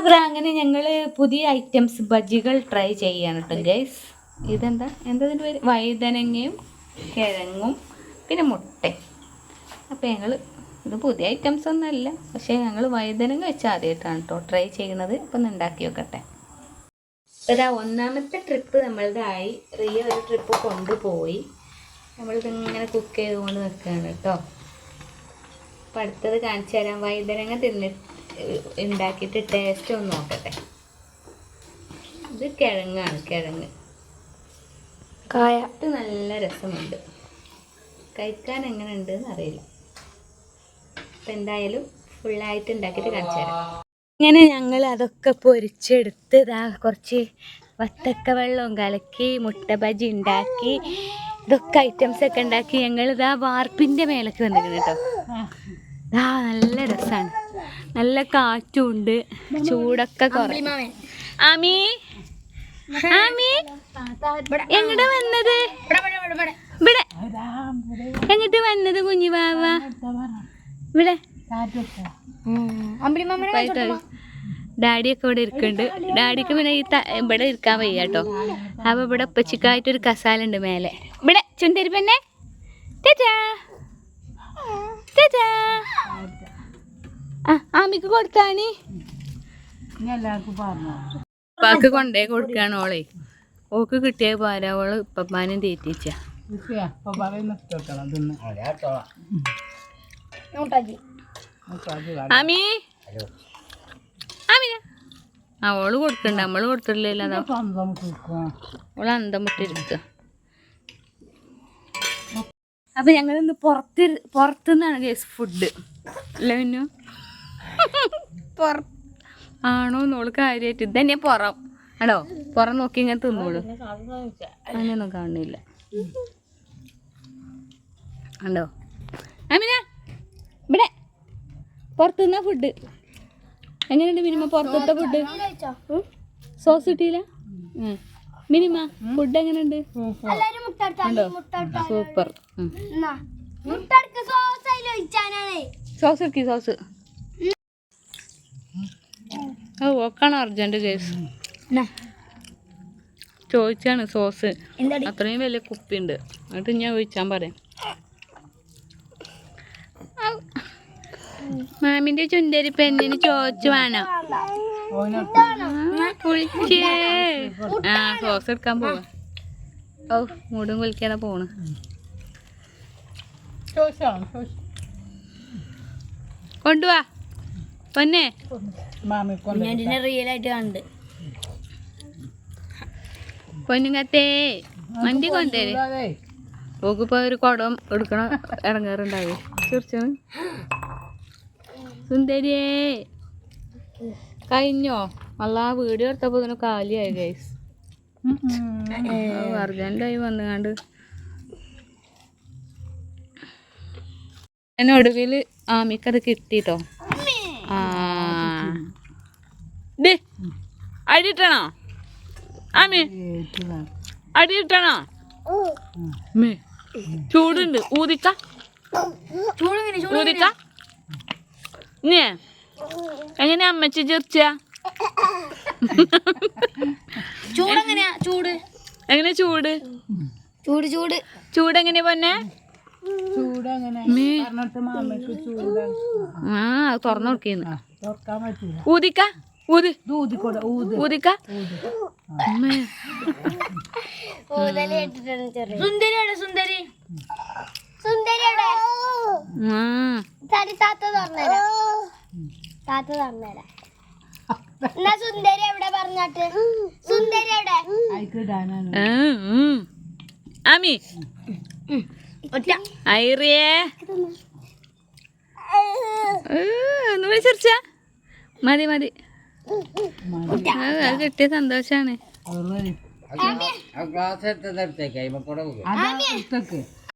അപ്പോൾ അങ്ങനെ ഞങ്ങൾ പുതിയ ഐറ്റംസ് ബജികൾ ട്രൈ ചെയ്യാണ് കേട്ടോ ഗൈസ് ഇതെന്താ? എന്താ പേര്? വഴുതനങ്ങയും കിഴങ്ങും പിന്നെ മുട്ടയും. അപ്പോൾ ഞങ്ങൾ ഇത് പുതിയ ഐറ്റംസ് ഒന്നുമല്ല പക്ഷേ ഞങ്ങൾ വഴുതനങ്ങ വെച്ച് ആദ്യമായിട്ടാണ് കേട്ടോ ട്രൈ ചെയ്യുന്നത്. അപ്പം ഉണ്ടാക്കി വെക്കട്ടെ ഇതാ ഒന്നാമത്തെ ട്രിപ്പ് നമ്മളുടെ റിയ ഒരു ട്രിപ്പ് കൊണ്ടുപോയി. നമ്മളിതിങ്ങനെ കുക്ക് ചെയ്തുകൊണ്ട് നിൽക്കുകയാണ് കേട്ടോ അപ്പം അടുത്തത് കാണിച്ചു തരാം. വഴുതനങ്ങ തിന്നി ഉണ്ടാക്കിയിട്ട് ടേസ്റ്റ് ഒന്ന് നോക്കട്ടെ. ഇത് കിഴങ്ങാണ് കിഴങ്ങ്. കായ. ഇത് നല്ല രസമുണ്ട്. കഴിക്കാൻ എങ്ങനെ ഉണ്ടെന്ന് അറിയില്ല. അപ്പം എന്തായാലും ഫുള്ളായിട്ട് ഉണ്ടാക്കിയിട്ട് കാണിച്ചു തരാം. ഇങ്ങനെ ഞങ്ങൾ അതൊക്കെ പൊരിച്ചെടുത്ത് ഇതാ കുറച്ച് വത്തക്ക വെള്ളവും കലക്കി മുട്ട ബജി ഉണ്ടാക്കി ഇതൊക്കെ ഐറ്റംസ് ഒക്കെ ഉണ്ടാക്കി ഞങ്ങൾ ഇതാ വാർപ്പിന്റെ മേലൊക്കെ വന്നിരിക്കുന്നു കേട്ടോ. ആ. നല്ല രസമാണ് നല്ല കാറ്റും ഉണ്ട് ചൂടൊക്കെ കുറഞ്ഞു ആമി. ആമി. എങ്ങടെ വന്നത്? ഇവിടെ എങ്ങോട്ട് വന്നത് കുഞ്ഞു ബാവ? ഇവിടെ. ഡാഡിയൊക്കെ ഇവിടെ ഇരിക്കുന്നുണ്ട്. ഡാഡിക്ക് പിന്നെ ഈ ഇവിടെ ഇരിക്കാൻ വയ്യ കേട്ടോ. അപ്പൊ ഇവിടെ ഉപ്പച്ചിക്കായിട്ടൊരു കസാല ഉണ്ട് മേലെ. ഇവിടെ ചുന്തരി പെണ്ണെ ചേച്ചാ ടാറ്റാ. ആ ആമിക്ക് കൊടുത്താണ് ഉപ്പാക്ക് കൊണ്ടേ കൊടുക്കാണ് ഓളെ. ഓക്ക് കിട്ടിയ പാല ഓൾ ഉപ്പപ്പാനും തീറ്റിച്ച. ആമി? ആമിന? ആ കൊടുക്കണ്ട. നമ്മൾ കൊടുത്തിട്ടില്ലല്ലോ അതാ. ഓൾ അന്തം വിട്ടിരിക്ക അപ്പൊ ഞങ്ങൾ ഇന്ന് പുറത്ത് പുറത്തുനിന്നാണ് കേസ് ഫുഡ് അല്ല പിന്നെ ആണോ നോൾ കാര്യമായിട്ട് തന്നെ പുറം. ആണോ? പുറം നോക്കി ഇങ്ങനെ തിന്നോളൂ. അങ്ങനെയൊന്നും കാണുന്നില്ല. ഉണ്ടോ അമിന ഇവിടെ. പുറത്തുനിന്ന ഫുഡ് എങ്ങനെയുണ്ട് മിനിമ പുറത്തുനിന്ന ഫുഡ് സോസ് കിട്ടിയില്ല. മിനിമ ഫുഡ് എങ്ങനെയുണ്ട്? ഉണ്ടോ? സൂപ്പർ സോസ് ഇറക്കി സോസ് ഓ ഓക്കാണ് അർജന്റ് കേസ് ചോദിച്ചാണ് സോസ് അത്രയും വലിയ കുപ്പി ഉണ്ട് എന്നിട്ട് ഞാൻ ഒഴിച്ചാൻ പറയാം. മാമിന്റെ ചുന്തരി പെണ്ണിന് ചോദിച്ചു വേണം. ആ, കുളിച്ചേ ആ സോസ് എടുക്കാൻ പോവാ. ഓ മൂടും കുളിക്കാതെ പോണ്. കൊണ്ടുവാ. പൊന്നെ. റിയൽ ആയിട്ട് കണ്ട്. പൊന്നുങ്ങത്തേ വണ്ടി കൊണ്ടുവരേ. ഓക്കിപ്പോ ഒരു കുടം എടുക്കണ ഇറങ്ങാറുണ്ടാവേ തീർച്ചയാണ് സുന്ദരിയേ. കഴിഞ്ഞോ? അല്ല വീട് എടുത്തപ്പോ ഇതിന് കാലിയായി ഗൈസ് അർജന്റായി വന്നുകാണ്ട് എന്നെ ഒടുവിൽ ആമിക്കത് കിട്ടിട്ടോ ആ ഡേ അടിയിട്ടണോ? ആമി അടിയിട്ടണോ? മേ ചൂടുണ്ട്. ഊതിക്ക ഊതിക്ക നീ എങ്ങനെ അമ്മച്ചി ചെറിച്ച ചൂട് എങ്ങനെയാ ചൂട്? എങ്ങനെ ചൂട്? ചൂട് ചൂട്. ചൂട്. എങ്ങനെ പൊന്നെ. ആ തുറന്നു നോക്കിന്ന് ഊതിക്ക? ഊത്. ഊതിക്ക. അമ്മേ. സുന്ദരിയുടെ സുന്ദരി സുന്ദരിയുടെ തടി താത്ത തുറന്നേരാ. താത്ത തുറന്നേരാ. എന്നാ സുന്ദരി എവിടെ പറഞ്ഞാട്ട്? സുന്ദരി എവിടെ? ആമി. ഒറ്റ. ഐറിയേ. ഒന്ന് വിളിച്ചിരിച്ച മതി മതി. കിട്ടിയ സന്തോഷാണ്.